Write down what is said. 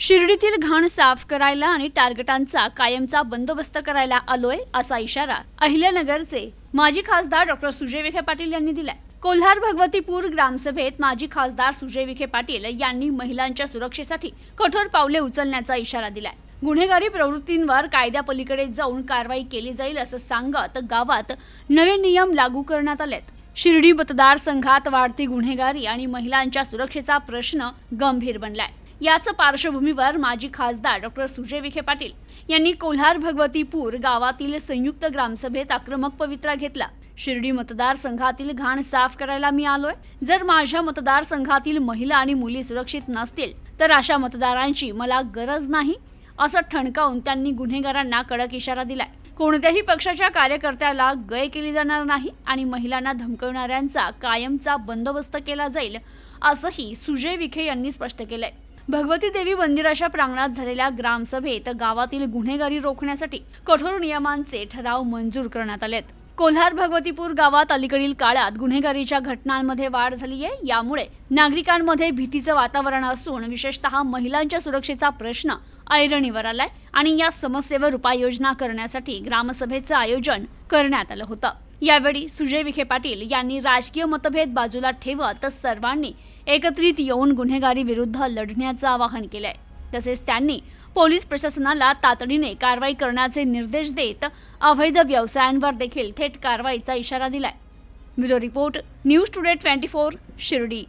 शिर्डीतील घाण साफ करायला आणि टार्गेटांचा कायमचा बंदोबस्त करायला आलोय असा इशारा अहिल्यानगरचे माजी खासदार डॉक्टर सुजय विखे पाटील यांनी दिलाय. कोल्हार भगवतीपूर ग्रामसभेत माजी खासदार सुजय विखे पाटील यांनी महिलांच्या सुरक्षेसाठी कठोर पावले उचलण्याचा इशारा दिलाय. गुन्हेगारी प्रवृत्तींवर कायद्यापलीकडे जाऊन कारवाई केली जाईल असं सांगत गावात नवे नियम लागू करण्यात आलेत. शिर्डी मतदारसंघात वाढती गुन्हेगारी आणि महिलांच्या सुरक्षेचा प्रश्न गंभीर बनलाय. याच पार्श्वभूमीवर माजी खासदार डॉक्टर सुजय विखे पाटील यांनी कोल्हार भगवतीपूर गावातील संयुक्त ग्रामसभेत आक्रमक पवित्रा घेतला. शिर्डी मतदारसंघातील घाण साफ करायला मी आलोय. जर माझ्या मतदारसंघातील महिला आणि मुली सुरक्षित नसतील तर अशा मतदारांची मला गरज नाही असं ठणकावून त्यांनी गुन्हेगारांना कडक इशारा दिलाय. कोणत्याही पक्षाच्या कार्यकर्त्याला गय केली जाणार नाही आणि महिलांना धमकवणाऱ्यांचा कायमचा बंदोबस्त केला जाईल असंही सुजय विखे यांनी स्पष्ट केलंय. भगवती देवी मंदिराच्या प्रांगणात झालेल्या ग्रामसभेत गावातील गुन्हेगारी रोखण्यासाठी कठोर नियमांचे ठराव मंजूर करण्यात आलेत. कोल्हार भगवतीपूर गावात अलीकडील काळात गुन्हेगारीच्या घटनांमध्ये वाढ झाली आहे. यामुळे नागरिकांमध्ये भीतीचं वातावरण असून विशेषतः महिलांच्या सुरक्षेचा प्रश्न ऐरणीवर आलाय आणि या समस्येवर उपाययोजना करण्यासाठी ग्रामसभेचं आयोजन करण्यात आलं होतं. यावेळी सुजय विखे पाटील यांनी राजकीय मतभेद बाजूला ठेवत सर्वांनी एकत्रित येऊन गुन्हेगारी विरुद्ध लढण्याचं आवाहन केलंय. तसेच त्यांनी पोलीस प्रशासनाला तातडीने कारवाई करण्याचे निर्देश देत अवैध व्यवसायांवर देखील थेट कारवाईचा इशारा दिलाय. Bureau report news today twenty four Shirdi.